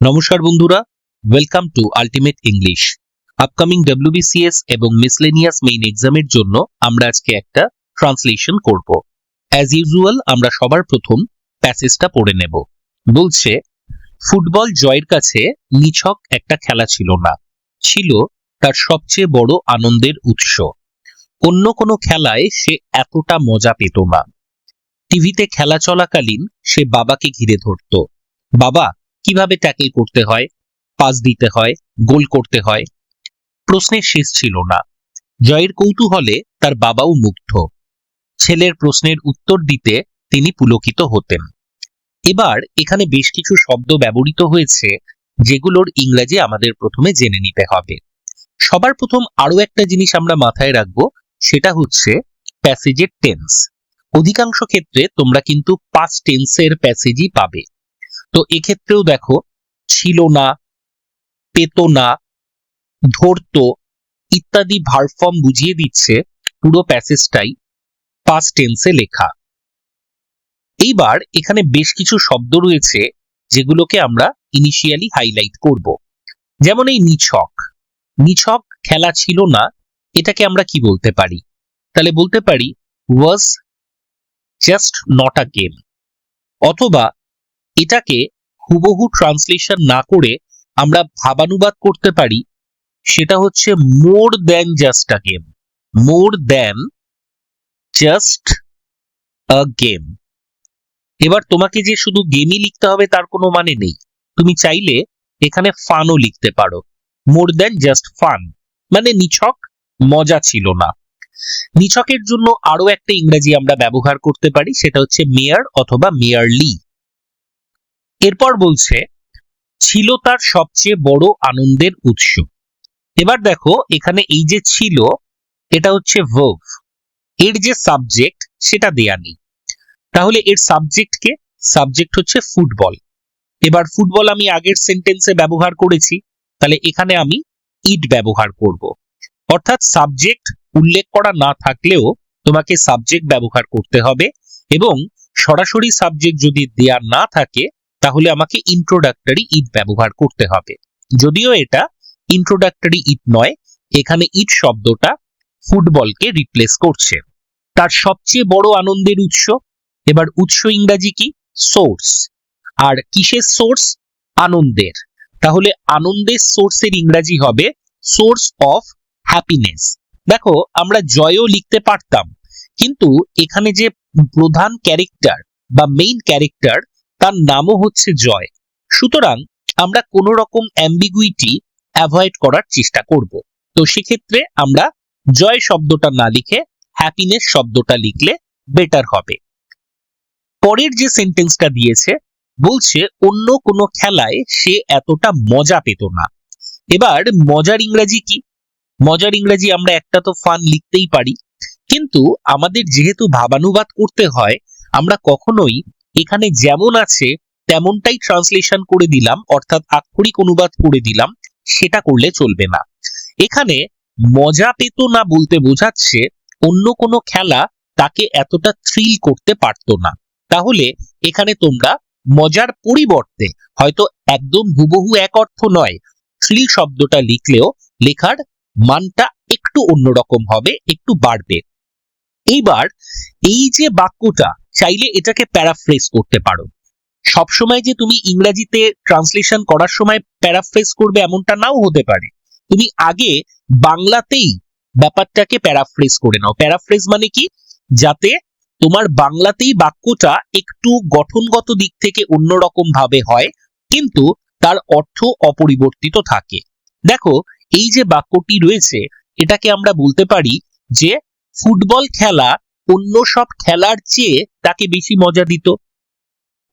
নমস্কার বন্ধুরা welcome to ultimate English upcoming WBCS এবং মিসলেনিয়াস মেইন এক্সামের জন্য আমরা আজকে একটা ট্রান্সলেশন করব। অ্যাজ ইউজুয়াল আমরা সবার প্রথম প্যাসেজটা পড়ে নেব। বলছে, ফুটবল জয়ের কাছে নিছক একটা খেলা ছিল না। ছিল তার সবচেয়ে বড় আনন্দের উৎস। অন্য কোনো খেলায় সে এতটা মজা পেত না। টিভিতে খেলা চলাকালীন সে বাবাকে ঘিরে ধরতো। বাবা কীভাবে ট্যাকেল করতে হয় পাস দিতে হয় গোল করতে হয়, প্রশ্নের শেষ ছিল না। জয়ের কৌতূহলে তার বাবাও মুগ্ধ। ছেলের প্রশ্নের উত্তর দিতে তিনি পুলকিত হতেন। এবার এখানে বেশ কিছু শব্দ ব্যবহৃত হয়েছে, যেগুলোর ইংরেজি আমাদের প্রথমে জেনে নিতে হবে। সবার প্রথম আরও একটা জিনিস আমরা মাথায় রাখব, সেটা হচ্ছে প্যাসেজের টেন্স অধিকাংশ ক্ষেত্রে তোমরা কিন্তু পাস্ট টেন্সের প্যাসেজই পাবে। তো এক্ষেত্রেও দেখো, ছিল না, পেত না, ধরতো, ইত্যাদি ভার্বফর্ম বুঝিয়ে দিচ্ছে পুরো প্যাসেজটাই পাস্ট টেন্সে লেখা। এইবার এখানে বেশ কিছু শব্দ রয়েছে যেগুলোকে আমরা ইনিশিয়ালি হাইলাইট করব। যেমন এই নিছক। নিছক খেলা ছিল না, এটাকে আমরা কি বলতে পারি? তাহলে বলতে পারি was just not a game অথবা এটাকে হুবহু ট্রান্সলেশন না করে আমরা ভাবানুবাদ করতে পারি, সেটা হচ্ছে more than just a game more than just a game এবার তোমাকে যে শুধু গেমই লিখতে হবে তার কোনো মানে নেই, তুমি চাইলে এখানে ফানও লিখতে পারো মোর দ্যান জাস্ট ফান মানে নিছক, মজা ছিল না। নিছকের জন্য আরও একটা ইংরেজি আমরা ব্যবহার করতে পারি, সেটা হচ্ছে মেয়ার অথবা মেয়ারলি এরপর বলছে, ছিল তার সবচেয়ে বড় আনন্দের উৎস। এবার দেখো, এখানে এই যে ছিল, এটা হচ্ছে ভার্ভ এর যে সাবজেক্ট সেটা দেয়া নেই। তাহলে এর সাবজেক্ট কে? সাবজেক্ট হচ্ছে ফুটবল এবার ফুটবল আমি আগের সেন্টেন্সে ব্যবহার করেছি, তাহলে এখানে আমি ইট ব্যবহার করব। অর্থাৎ সাবজেক্ট উল্লেখ করা না থাকলেও তোমাকে সাবজেক্ট ব্যবহার করতে হবে এবং সরাসরি সাবজেক্ট যদি দেয়া না থাকে তাহলে আমাকে ইন্ট্রোডাক্টরি ইট ব্যবহার করতে হবে। যদিও এটা ইন্ট্রোডাক্টরি ইট নয়, এখানে ইট শব্দটা ফুটবলকে রিপ্লেস করছে। তার সবচেয়ে বড় আনন্দের উৎস, এবার উৎস ইংরাজি কি? সোর্স আর কিসের সোর্স আনন্দের। তাহলে আনন্দের সোর্সের ইংরাজি হবে সোর্স অফ হ্যাপিনেস দেখো, আমরা জয়ও লিখতে পারতাম, কিন্তু এখানে যে প্রধান ক্যারেক্টার বা মেইন ক্যারেক্টার তার নামও হচ্ছে জয়। সুতরাং আমরা কোনো রকম অ্যাম্বিগুইটি অ্যাভয়েড করার চেষ্টা করব। তো সেক্ষেত্রে আমরা জয় শব্দটা না লিখে হ্যাপিনেস শব্দটা লিখলে বেটার হবে। পরের যে সেন্টেন্সটা দিয়েছে, বলছে অন্য কোনো খেলায় সে এতটা মজা পেত না। এবার মজার ইংরাজি কি? মজার ইংরাজি আমরা একটা তো ফান লিখতেই পারি। কিন্তু আমাদের যেহেতু ভাবানুবাদ করতে হয়, আমরা কখনোই এখানে যেমন আছে, তেমনটাই ট্রান্সলেশন করে দিলাম, অর্থাৎ আক্ষরিক অনুবাদ করে দিলাম, সেটা করলে চলবে না। এখানে মজা পেত না বলতে বোঝাচ্ছে, অন্য কোনো খেলা তাকে এতটা থ্রিল করতে পারতো না। তাহলে এখানে তোমরা মজার পরিবর্তে, হয়তো একদম হুবহু এক অর্থ নয় থ্রিল শব্দটা লিখলেও লেখার মানটা একটু অন্যরকম হবে, একটু বাড়বে। এইবার এই যে বাক্যটা চাইলে এটাকে প্যারাফ্রেজ করতে পারো। সবসময় যে তুমি ইংরেজিতে ট্রান্সলেশন করার সময় প্যারাফ্রেজ করবে এমনটা নাও হতে পারে। তুমি আগে বাংলাতেই ব্যাপারটাকে প্যারাফ্রেজ করে নাও। প্যারাফ্রেজ মানে কি? যাতে তোমার বাংলাতেই বাক্যটা একটু গঠনগত দিক থেকে অন্যরকম ভাবে হয়, কিন্তু তার অর্থ অপরিবর্তিত থাকে। দেখো, এই যে বাক্যটি রয়েছে, এটাকে আমরা বলতে পারি যে ফুটবল খেলা অন্য সব খেলার চেয়ে তাকে বেশি মজা দিত।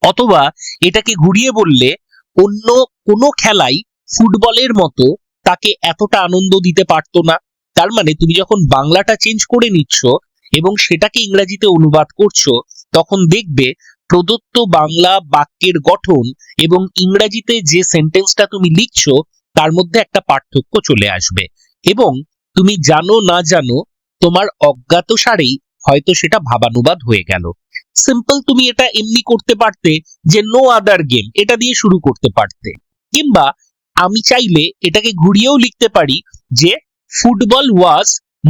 অথবা এটাকে ঘুরিয়ে বললে, অন্য কোনো খেলাই ফুটবলের মতো তাকে এতটা আনন্দ দিতে পারতো না। তার মানে তুমি যখন বাংলাটা চেঞ্জ করে নিচ্ছ এবং সেটাকে ইংরাজিতে অনুবাদ করছ, তখন দেখবে প্রদত্ত বাংলা বাক্যের গঠন এবং ইংরাজিতে যে সেন্টেন্সটা তুমি লিখছো, তার মধ্যে একটা পার্থক্য চলে আসবে। এবং তুমি জানো না জানো, তোমার অজ্ঞাত সারেই হয়তো সেটা ভাবানুবাদ হয়ে গেল। সিম্পল তুমি এটা এমনি করতে পারতে যে নো আদার গেম এটা দিয়ে শুরু করতে পারতে। কিংবা আমি চাইলে এটাকে ঘুরিয়েও লিখতে পারি যে football was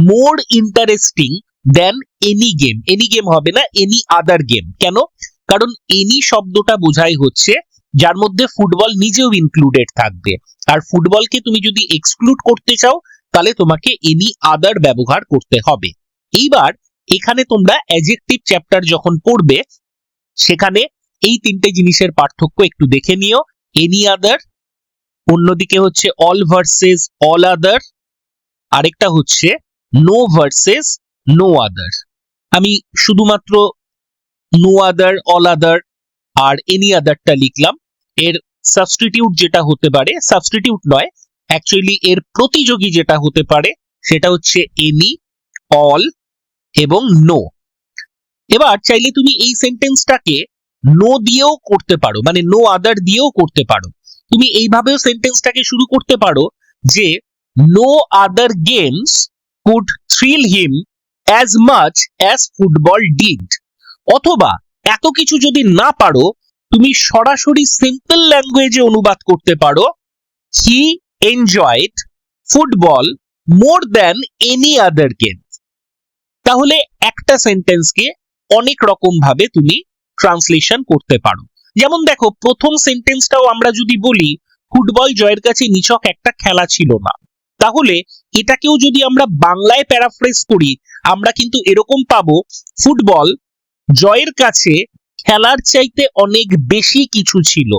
more interesting than any game any game হবে না এনি আদার গেম কেন? কারণ এনি শব্দটা বোঝাই হচ্ছে যার মধ্যে ফুটবল নিজেও ইনক্লুডেড থাকবে। আর ফুটবলকে তুমি যদি এক্সক্লুড করতে চাও, তাহলে তোমাকে এনি আদার ব্যবহার করতে হবে। এইবার এখানে তোমরা অ্যাজেক্টিভ চ্যাপ্টার যখন পড়বে, সেখানে এই তিনটে জিনিসের পার্থক্য একটু দেখে নিও। এনি আদার অন্যদিকে হচ্ছে অল ভার্সেস অল আদার আরেকটা হচ্ছে নো ভার্সেস নো আদার আমি শুধুমাত্র নো আদার অল আদার আর এনি আদারটা লিখলাম। এর সাবস্টিটিউট যেটা হতে পারে সাবস্টিটিউট নয় অ্যাকচুয়ালি এর প্রতিযোগী যেটা হতে পারে, সেটা হচ্ছে এনি অল এবং নো এবার চাইলে তুমি এই সেন্টেন্সটাকে নো দিয়েও করতে পারো মানে নো আদার দিয়েও করতে পারো। তুমি এইভাবেও সেন্টেন্সটাকে শুরু করতে পারো যে no other games could thrill him as much as football did অথবা এত কিছু যদি না পারো, তুমি সরাসরি সিম্পল ল্যাঙ্গুয়েজে অনুবাদ করতে পারো he enjoyed football more than any other game তাহলে একটা সেন্টেন্সকে অনেক রকম ভাবে তুমি ট্রান্সলেশন করতে পারো। যেমন দেখো, প্রথম সেন্টেন্সটাও আমরা যদি বলি ফুটবল জয়ের কাছে নিছক একটা খেলা ছিল না। তাহলে এটাকেও যদি আমরা বাংলায় প্যারাফ্রেজ করি, আমরা কিন্তু এরকম পাবো ফুটবল জয়ের কাছে খেলার চাইতে অনেক বেশি কিছু ছিল।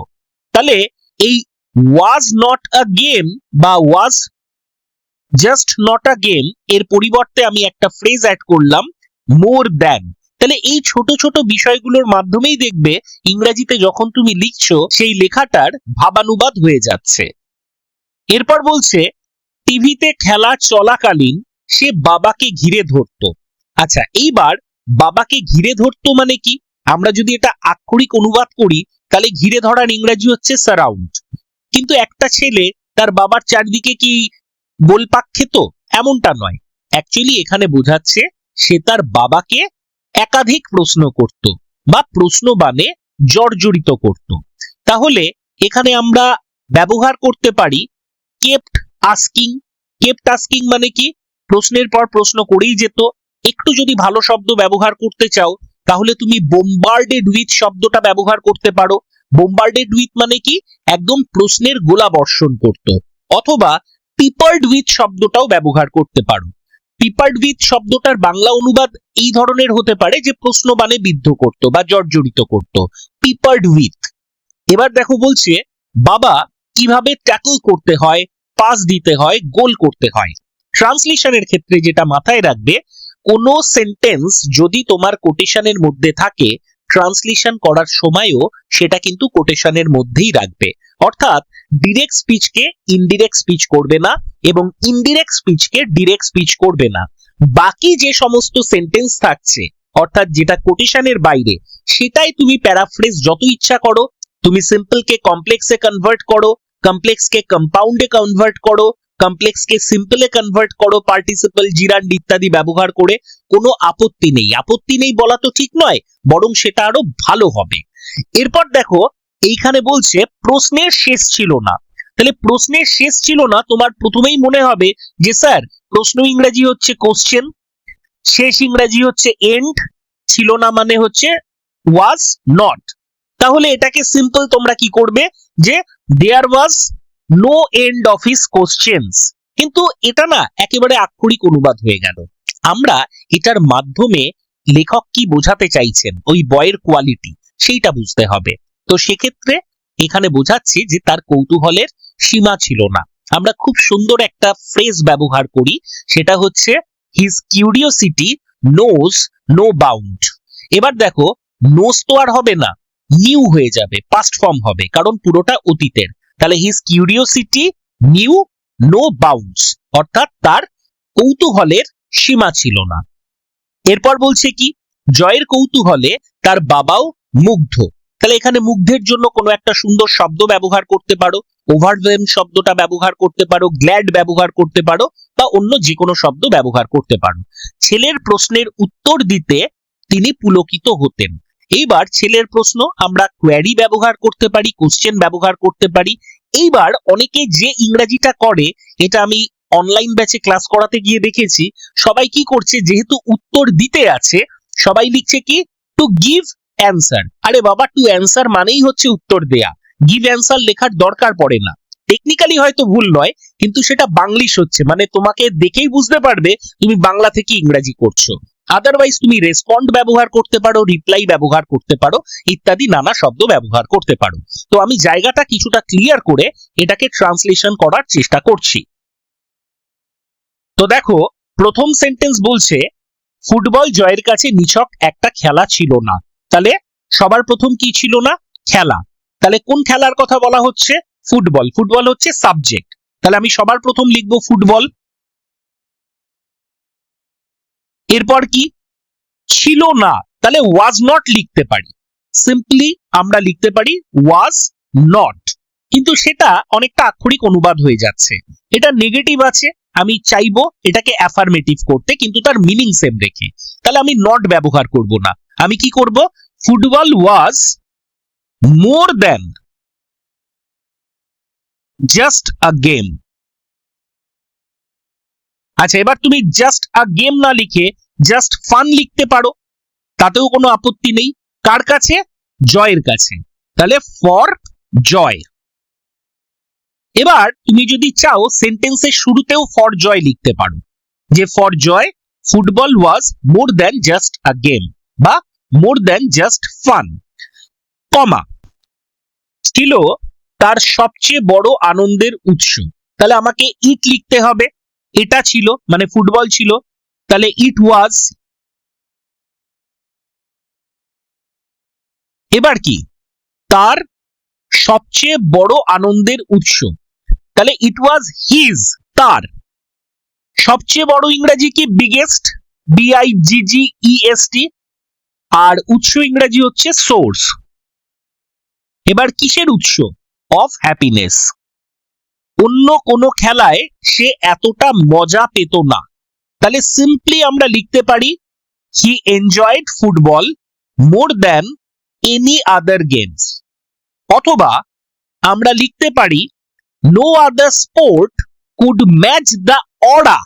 তাহলে এই ওয়াজ নট আ গেম বা was just not a game এর পরিবর্তে আমি একটা ফ্রেজ অ্যাড করলাম মোর দ্যান তাহলে এই ছোট ছোট বিষয়গুলোর মাধ্যমেই দেখবে ইংরেজিতে যখন তুমি লিখছো, সেই লেখাটার ভাবানুবাদ হয়ে যাচ্ছে। এরপর বলছে, টিভিতে খেলা চলাকালীন সে বাবাকে ঘিরে ধরতো। আচ্ছা এইবার বাবাকে ঘিরে ধরতো মানে কি? আমরা যদি এটা আক্ষরিক অনুবাদ করি, তাহলে ঘিরে ধরার ইংরেজি হচ্ছে সারাউন্ড কিন্তু একটা ছেলে তার বাবার চারদিকে কি গোলপাক খেত, এমনটা নয়। অ্যাকচুয়ালি এখানে বোঝাচ্ছে সে তার বাবাকে একাধিক প্রশ্ন করত বা প্রশ্ন বানে জর্জরিত করত। তাহলে এখানে আমরা ব্যবহার করতে পারি কেপ্ট আস্কিং কেপ্ট আস্কিং মানে কি? প্রশ্নের পর প্রশ্ন করেই যেত। একটু যদি ভালো শব্দ ব্যবহার করতে চাও, তাহলে তুমি বোম্বার্ডেড উইথ শব্দটা ব্যবহার করতে পারো। বোম্বার্ডেড উইথ মানে কি? একদম প্রশ্নের গোলা বর্ষণ করত। অথবা পিপার্ড উইথ শব্দটাও ব্যবহার করতে পারো। পিপার্ড উইথ শব্দটার বাংলা অনুবাদ এই ধরনের হতে পারে যে প্রশ্ন বানে বিদ্ধ করত বা জর্জরিত করত। Peppered with. এবার দেখো বলছে, বাবা কীভাবে ট্যাকল করতে হয়, পাস দিতে হয়, গোল করতে হয়। ট্রান্সলেশনের ক্ষেত্রে যেটা মাথায় রাখবে, কোনো সেন্টেন্স যদি তোমার কোটেশনের মধ্যে থাকে, ট্রান্সলেশন করার সময়ও সেটা কিন্তু কোটেশনের মধ্যেই রাখবে। অর্থাৎ ডিরেক্ট স্পিচকে ইনডিরেক্ট স্পিচ করবে না এবং ইনডিরেক্ট স্পিচকে ডিরেক্ট স্পিচ করবে না। বাকি যে সমস্ত সেন্টেন্স থাকছে, অর্থাৎ যেটা কোটেশনের বাইরে, সেটাই তুমি প্যারাফ্রেজ যত ইচ্ছা করো। তুমি সিম্পলকে কমপ্লেক্সে কনভার্ট করো কমপ্লেক্সকে কম্পাউন্ডে কনভার্ট করো কমপ্লেক্সকে সিম্পলে কনভার্ট করো পার্টিসিপল জিরান্ড ইত্যাদি ব্যবহার করে কোনো আপত্তি নেই। আপত্তি নেই বলা তো ঠিক নয়, বরং সেটা আরও ভালো হবে। এরপর দেখো এইখানে বলছে, প্রশ্নের শেষ ছিল না। তাহলে প্রশ্নের শেষ ছিল না, তোমার প্রথমেই মনে হবে যে, স্যার, প্রশ্ন ইংরেজি হচ্ছে কোশ্চেন শেষ ইংরেজি হচ্ছে এন্ড ছিল না মানে হচ্ছে ওয়াজ নট তাহলে এটাকে সিম্পল তোমরা কি করবে? যে there was no end of his questions কিন্তু এটা না একেবারে আক্ষরিক অনুবাদ হয়ে গেল। আমরা এটার মাধ্যমে লেখক কি বোঝাতে চাইছেন? ওই বয়ের কোয়ালিটি সেইটা বুঝতে হবে। তো সেক্ষেত্রে এখানে বোঝাচ্ছি যে তার কৌতূহলের সীমা ছিল না। আমরা খুব সুন্দর একটা ফ্রেজ ব্যবহার করি, সেটা হচ্ছে his curiosity knows no bound এবার দেখো নোজ তো আর হবে না নিউ হয়ে যাবে পাস্ট ফর্ম হবে, কারণ পুরোটা অতীতের। তাহলে his curiosity knew no bounds অর্থাৎ তার কৌতূহলের সীমা ছিল না। এরপর বলছে কি, জয়ের কৌতূহলে তার বাবাও মুগ্ধ। তাহলে এখানে মুগ্ধের জন্য কোনো একটা সুন্দর শব্দ ব্যবহার করতে পারো ওভারওয়েম শব্দটা ব্যবহার করতে পারো গ্ল্যাড ব্যবহার করতে পারো, বা অন্য যে কোনো শব্দ ব্যবহার করতে পারো। ছেলের প্রশ্নের উত্তর দিতে তিনি পুলকিত হতেন। এইবার ছেলের প্রশ্ন, আমরা কোয়ারি ব্যবহার করতে পারি কোশ্চেন ব্যবহার করতে পারি। এইবার অনেকে যে ইংরেজিটা করে, এটা আমি অনলাইন ব্যাচে ক্লাস করাতে গিয়ে দেখেছি, সবাই কি করছে, যেহেতু উত্তর দিতে আছে, সবাই লিখছে কি? টু গিভ অ্যান্সার আরে বাবা টু অ্যান্সার মানেই হচ্ছে উত্তর দেয়া। গিভ অ্যান্সার লেখার দরকার পড়ে না। টেকনিক্যালি হয়তো ভুল নয়, কিন্তু সেটা বাংলিশ হচ্ছে। মানে তোমাকে দেখেই বুঝতে পারবে তুমি বাংলা থেকে ইংরেজি করছ। আদারওয়াইজ তুমি রেসপন্ড ব্যবহার করতে পারো রিপ্লাই ব্যবহার করতে পারো, ইত্যাদি নানা শব্দ ব্যবহার করতে পারো। তো আমি জায়গাটা কিছুটা ক্লিয়ার করে এটাকে ট্রান্সলেশন করার চেষ্টা করছি। তো দেখো, প্রথম সেন্টেন্স বলছে, ফুটবল জয়ের কাছে নিছক একটা খেলা ছিল না। তাহলে সবার প্রথম কি ছিল না? খেলা। তাহলে কোন খেলার কথা বলা হচ্ছে? ফুটবল। ফুটবল হচ্ছে সাবজেক্ট তাহলে আমি সবার প্রথম লিখব ফুটবল। এরপর কি? ছিল না। তাহলে ওয়াজ নট লিখতে পারি। সিম্পলি আমরা লিখতে পারি ওয়াজ নট কিন্তু সেটা অনেকটা আক্ষরিক অনুবাদ হয়ে যাচ্ছে। এটা নেগেটিভ আছে, আমি চাইব এটাকে অ্যাফার্মেটিভ করতে, কিন্তু তার মিনিং সেম রেখে। তাহলে আমি নট ব্যবহার করব না। আমি কি করব? Football was more than just a game আচ্ছা এবার তুমি জাস্ট আ গেম না লিখে জাস্ট ফান লিখতে পারো। তাতেও কোনো আপত্তি নেই। কার কাছে? জয়ের কাছে। তাহলে ফর জয় এবার তুমি যদি চাও সেন্টেন্সের শুরুতেও ফর জয় লিখতে পারো। যে for joy football was more than just a game বা more than just fun comma ছিল তার সবচেয়ে বড় আনন্দের উৎস। তাহলে আমাকে ইট লিখতে হবে। এটা ছিল মানে ফুটবল ছিল। তাহলে ইট ওয়াজ এবার কি? তার সবচেয়ে বড় আনন্দের উৎস। তাহলে ইট ওয়াজ হিজ তার। সবচেয়ে বড় ইংরেজি কি? বিগেস্ট বিআই জিজি ইএসটি আর উৎস ইংরেজি হচ্ছে সোর্স এবার কিসের উৎস? অফ হ্যাপিনেস অন্য কোনো খেলায় সে এতটা মজা পেত না। তাহলে সিম্পলি আমরা লিখতে পারি he enjoyed football more than any other games অথবা আমরা লিখতে পারি no other sport could match the aura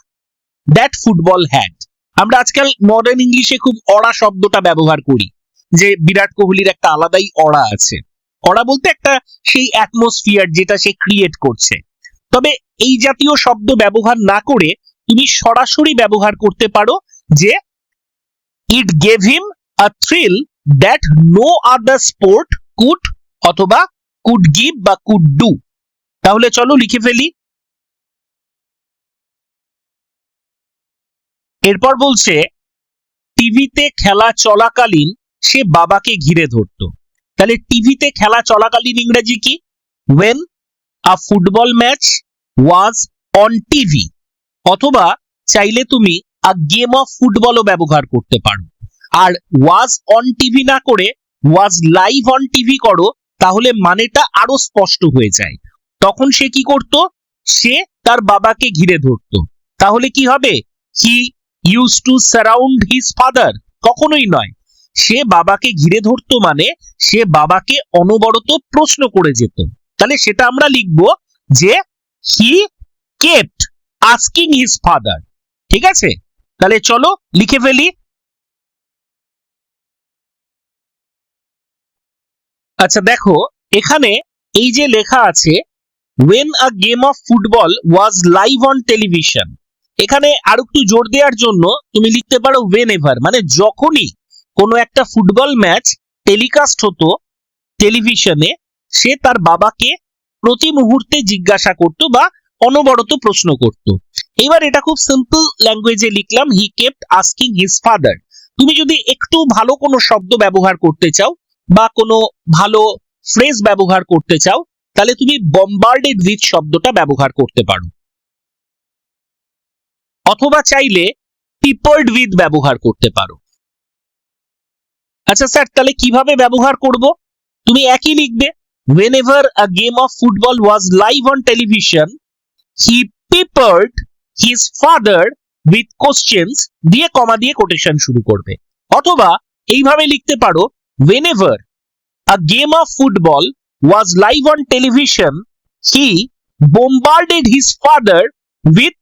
that football had আমরা আজকাল মডার্ন ইংলিশে খুব অরা শব্দটা ব্যবহার করি, যে বিরাট কোহলির একটা আলাদাই অরা আছে। অরা বলতে একটা সেই অ্যাটমসফিয়ার যেটা সে ক্রিয়েট করছে। তবে এই জাতীয় শব্দ ব্যবহার না করে তুমি সরাসরি ব্যবহার করতে পারো যে it gave him a thrill that no other sport could অথবা কুড গিভ বা কুড ডু তাহলে চলো লিখে ফেলি। এরপর বলছে, টিভিতে খেলা চলাকালীন সে বাবাকে ঘিরে ধরতো। তাহলে টিভিতে খেলা চলাকালীন ইংরেজি কি? When a football match was on TV অথবা চাইলে তুমি আ গেম অফ ফুটবলও ব্যবহার করতে পারো। আর ওয়াজ অন টিভি না করে ওয়াজ লাইভ অন টিভি করো, তাহলে মানেটা আরও স্পষ্ট হয়ে যায়। তখন সে কি করত? সে তার বাবাকে ঘিরে ধরতো। তাহলে কি হবে? He use to surround his father কখনোই নয়। সে বাবাকে ঘিরে ধরতো মানে সে বাবাকে অনবরত প্রশ্ন করে যেত। তাহলে সেটা আমরা লিখব যে he kept asking his father ঠিক আছে? তাহলে চলো লিখে ফেলি। আচ্ছা দেখো, এখানে এই যে লেখা আছে when a game of football was live on television এখানে আর একটু জোর দেওয়ার জন্য তুমি লিখতে পারো ওয়েন এভার মানে যখনই কোনো একটা ফুটবল ম্যাচ টেলিকাস্ট হতো টেলিভিশনে সে তার বাবাকে প্রতি মুহূর্তে জিজ্ঞাসা করত বা অনবরত প্রশ্ন করত। এবার এটা খুব সিম্পল ল্যাঙ্গুয়েজে লিখলাম he kept asking his father তুমি যদি একটু ভালো কোনো শব্দ ব্যবহার করতে চাও বা কোনো ভালো ফ্রেজ ব্যবহার করতে চাও, তাহলে তুমি বম্বার্ডেড উইথ শব্দটা ব্যবহার করতে পারো। অথবা চাইলে পিপলড উইথ ব্যবহার করতে পারো। আচ্ছা স্যার তাহলে কীভাবে ব্যবহার করব? তুমি একই লিখবে whenever a game of football was live on television he peppered his father with questions দিয়ে কমা দিয়ে কোটেশন শুরু করবে। অথবা এইভাবে লিখতে পারো whenever a game of football was live on television he bombarded his father with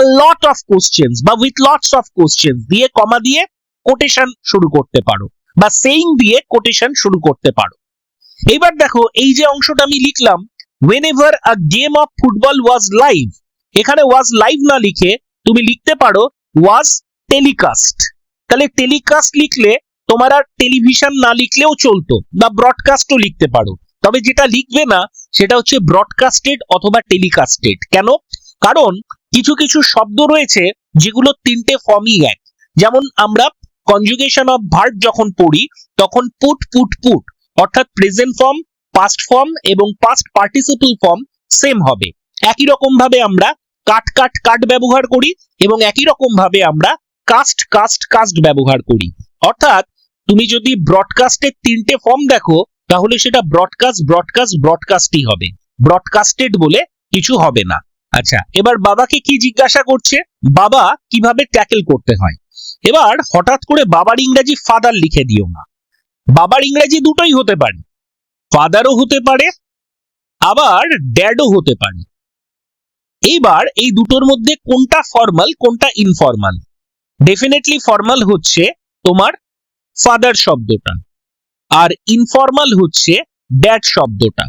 lot of questions, বা with lots of questions, দিয়ে কমা দিয়ে কোটেশন শুরু করতে পারো, বা সেইং দিয়ে কোটেশন শুরু করতে পারো। এবার দেখো, এই যে অংশটা আমি লিখলাম, whenever a game of football was live, এখানে was live না লিখে তুমি লিখতে পারো, was telecast তাহলে টেলিকাস্ট লিখলে তোমার আর টেলিভিশন না লিখলেও চলতো, বা ব্রডকাস্টও লিখতে পারো। তবে যেটা লিখবে না, সেটা হচ্ছে ব্রডকাস্টেড অথবা টেলিকাস্টেড কেন? কারণ কিছু কিছু শব্দ রয়েছে যেগুলো তিনটে ফর্মই এক। যেমন আমরা কনজুগেশন অফ ভার্ব যখন পড়ি, তখন পুট পুট পুট অর্থাৎ প্রেজেন্ট ফর্ম পাস্ট ফর্ম এবং পাস্ট পার্টিসিপল ফর্ম সেম হবে। একই রকম ভাবে আমরা কাট কাট কাট ব্যবহার করি এবং একই রকম ভাবে আমরা কাস্ট কাস্ট কাস্ট ব্যবহার করি। অর্থাৎ তুমি যদি ব্রডকাস্টের তিনটে ফর্ম দেখো, তাহলে সেটা ব্রডকাস্ট ব্রডকাস্ট ব্রডকাস্টই হবে। ব্রডকাস্টেড বলে কিছু হবে না। আচ্ছা এবার বাবাকে কি জিজ্ঞাসা করছে? বাবা, কীভাবে ট্যাকেল করতে হয়? এবার হঠাৎ করে বাবার ইংরেজি ফাদার লিখে দিও না। বাবার ইংরেজি দুটোই হতে পারে। ফাদারও হতে পারে, আবার ড্যাডও হতে পারে। এইবার এই দুটোর মধ্যে কোনটা ফর্মাল, কোনটা ইনফর্মাল? ডেফিনেটলি ফর্মাল হচ্ছে তোমার ফাদার শব্দটা, আর ইনফর্মাল হচ্ছে ড্যাড শব্দটা।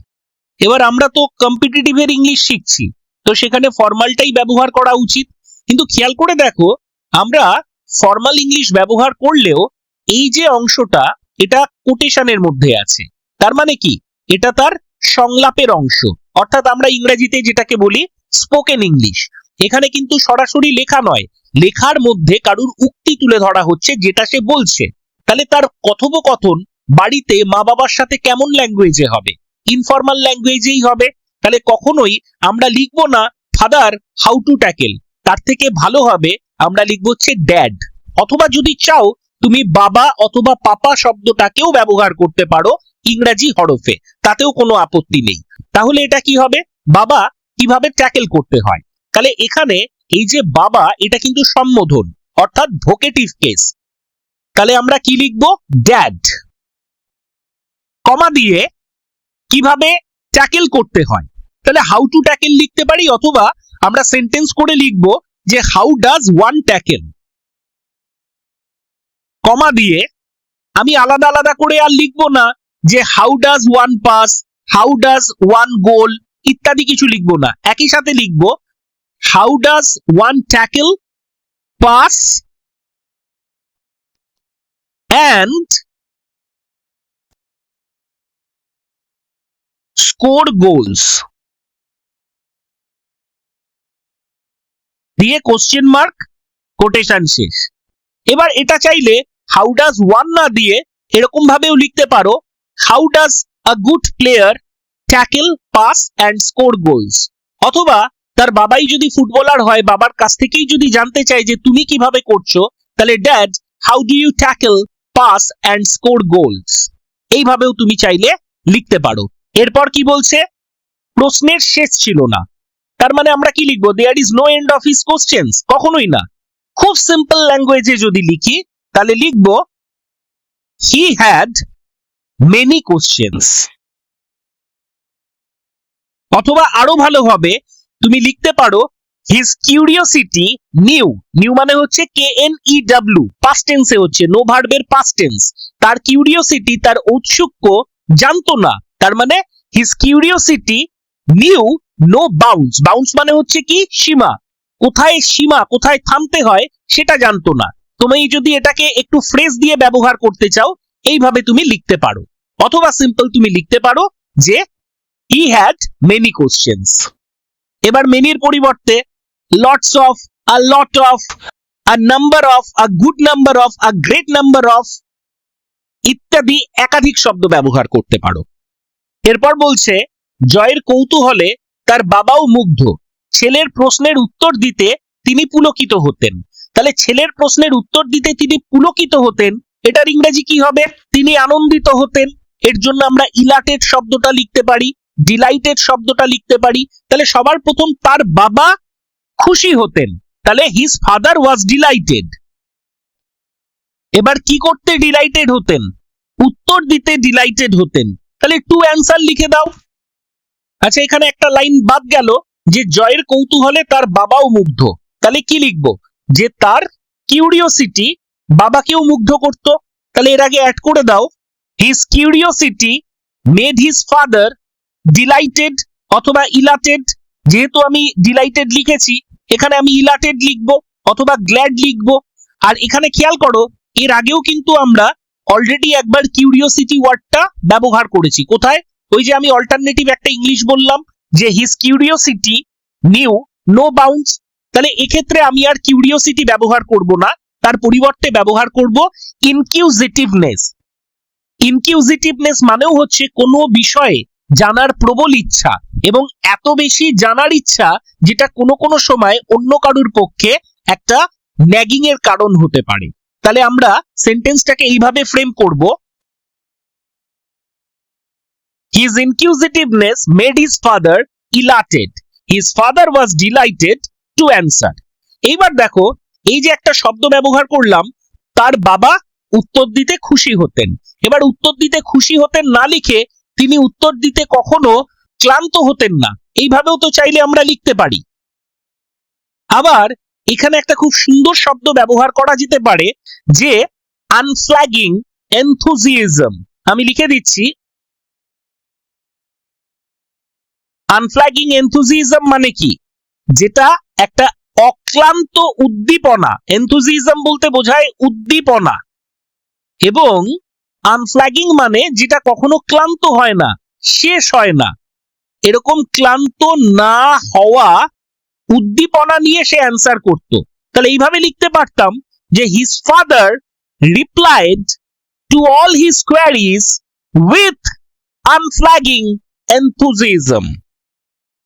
এবার আমরা তো কম্পিটিটিভের ইংলিশ শিখছি। তো সেখানে ফর্মালটাই ব্যবহার করা উচিত। কিন্তু খেয়াল করে দেখো, আমরা ফর্মাল ইংলিশ ব্যবহার করলেও এই যে অংশটা, এটা কোটেশনের মধ্যে আছে। তার মানে কি? এটা তার সংলাপের অংশ। অর্থাৎ আমরা ইংরেজিতে যেটাকে বলি স্পোকেন ইংলিশ এখানে কিন্তু সরাসরি লেখা নয়। লেখার মধ্যে কারুর উক্তি তুলে ধরা হচ্ছে, যেটা সে বলছে। তাহলে তার কথোপকথন বাড়িতে মা বাবার সাথে কেমন ল্যাঙ্গুয়েজে হবে? ইনফর্মাল ল্যাঙ্গুয়েজেই হবে। তাহলে কখনোই আমরা লিখব না ফাদার হাউ টু ট্যাকেল তার থেকে ভালো হবে আমরা লিখব হচ্ছে ড্যাড অথবা যদি চাও, তুমি বাবা অথবা পাপা শব্দটাকেও ব্যবহার করতে পারো ইংরেজি হরফে, তাতেও কোনো আপত্তি নেই। তাহলে এটা কি হবে? বাবা কীভাবে ট্যাকেল করতে হয়? তাহলে এখানে এই যে বাবা, এটা কিন্তু সম্বোধন, অর্থাৎ ভোকেটিভ কেস তাহলে আমরা কি লিখব? ড্যাড কমা দিয়ে কীভাবে ট্যাকেল করতে হয়? তাহলে হাউ টু ট্যাকেল লিখতে পারি অথবা আমরা সেন্টেন্স করে লিখব যে how does one tackle comma দিয়ে আমি আলাদা আলাদা করে আর লিখব না যে how does one pass how does one goal ইত্যাদি কিছু লিখব না। একই সাথে লিখব how does one tackle pass and score goals দিয়ে কোশ্চেন মার্ক কোটেশন শেষ। এবার এটা চাইলে হাউ ডাজ ওয়ান না দিয়ে এরকম ভাবেও লিখতে পারো how does a good player tackle pass and score goals অথবা তার বাবাই যদি ফুটবলার হয়, বাবার কাছ থেকেই যদি জানতে চায় যে তুমি কীভাবে করছ, তাহলে dad how do you tackle pass and score goals এইভাবেও তুমি চাইলে লিখতে পারো। এরপর কি বলছে? প্রশ্নের শেষ ছিল না। তার মানে আমরা কি লিখব? There is no end of his questions কখনোই না। খুব সিম্পল ল্যাঙ্গুয়েজে যদি লিখি, তাহলে লিখব হি হ্যাড মেনি কোশ্চেন্স অথবা আরও ভালো হবে, তুমি লিখতে পারো হিজ কিউরিওসিটি নিউ নিউ মানে হচ্ছে K N E W past হচ্ছে নো ভার্বের পাস্ট টেন্স তার কিউরিওসিটি তার ঔৎসুক্য জানতো না। তার মানে his curiosity knew no bounds bounds মানে হচ্ছে কি? সীমা। কোথায় সীমা, কোথায় থামতে হয় সেটা জানতো না। তুমি যদি এটাকে একটু ফ্রেজ দিয়ে ব্যবহার করতে চাও, এইভাবে তুমি লিখতে পারো। অথবা সিম্পল তুমি লিখতে পারো যে হি হ্যাড মেনি কোশ্চেন্স এবার মেনির পরিবর্তে lots of a lot of a number of a good number of a great number of ইত্যাদি একাধিক শব্দ ব্যবহার করতে পারো। এরপর বলছে, জয়ের কৌতূহলে তার বাবাও মুগ্ধ। ছেলের প্রশ্নের উত্তর দিতে তিনি পুলকিত হতেন। তাহলে ছেলের প্রশ্নের উত্তর দিতে তিনি পুলকিত হতেন, এটার ইংরেজি কি হবে? তিনি আনন্দিত হতেন। এর জন্য আমরা ইলাটেড শব্দটা লিখতে পারি, ডিলাইটেড শব্দটা লিখতে পারি। তাহলে সবার প্রথম তার বাবা খুশি হতেন। তাহলে হিজ ফাদার ওয়াজ ডিলাইটেড এবার কি করতে ডিলাইটেড হতেন? উত্তর দিতে ডিলাইটেড হতেন। তাহলে টু অ্যান্সার লিখে দাও। আচ্ছা এখানে একটা লাইন বাদ গেল যে জয়ের কৌতূহলে তার বাবাও মুগ্ধ। তাহলে কি লিখব? যে তার কিউরিওসিটি বাবাকেও মুগ্ধ করত। তাহলে এর আগে অ্যাড করে দাও। His curiosity made his father delighted অথবা ইলাটেড যেহেতু আমি ডিলাইটেড লিখেছি, এখানে আমি ইলাটেড লিখব অথবা গ্ল্যাড লিখব। আর এখানে খেয়াল করো, এর আগেও কিন্তু আমরা অলরেডি একবার কিউরিওসিটি ওয়ার্ডটা ব্যবহার করেছি। কোথায়? ওই যে আমি অল্টারনেটিভ একটা ইংলিশ বললাম, যে his curiosity knew no bounds তাহলে এক্ষেত্রে আমি আর কিউরিওসিটি ব্যবহার করব না, তার পরিবর্তে ব্যবহার করব ইনকিউজিটিভনেস ইনকিউজিটিভনেস মানেও হচ্ছে কোনো বিষয়ে জানার প্রবল ইচ্ছা, এবং এত বেশি জানার ইচ্ছা যেটা কোনো কোনো সময় অন্য কারুর পক্ষে একটা ন্যাগিং এর কারণ হতে পারে। তাহলে আমরা সেন্টেন্সটাকে এইভাবে ফ্রেম করব His inquisitiveness made his father elated. His father was delighted to answer. এইবার দেখো, এই যে একটা শব্দ ব্যবহার করলাম, তার বাবা উত্তর দিতে খুশি হতেন এবার উত্তর দিতে খুশি হতেন না লিখে তিনি উত্তর দিতে কখনো ক্লান্ত হতেন না এইভাবেও তো চাইলে আমরা লিখতে পারি আবার এখানে একটা খুব সুন্দর শব্দ ব্যবহার করা যেতে পারে, যে আনফ্ল্যাগিং এনথুজিয়াজম আমি লিখে দিচ্ছি আনফ্ল্যাগিং এনথুজিজম মানে কি? যেটা একটা অক্লান্ত উদ্দীপনা এনথুজিজম বলতে বোঝায় উদ্দীপনা। এবং আনফ্ল্যাগিং মানে যেটা কখনো ক্লান্ত হয় না, শেষ হয় না। এরকম ক্লান্ত না হওয়া উদ্দীপনা নিয়ে সে অ্যান্সার করত। তাহলে এইভাবে লিখতে পারতাম যে his father replied to all his queries with unflagging enthusiasm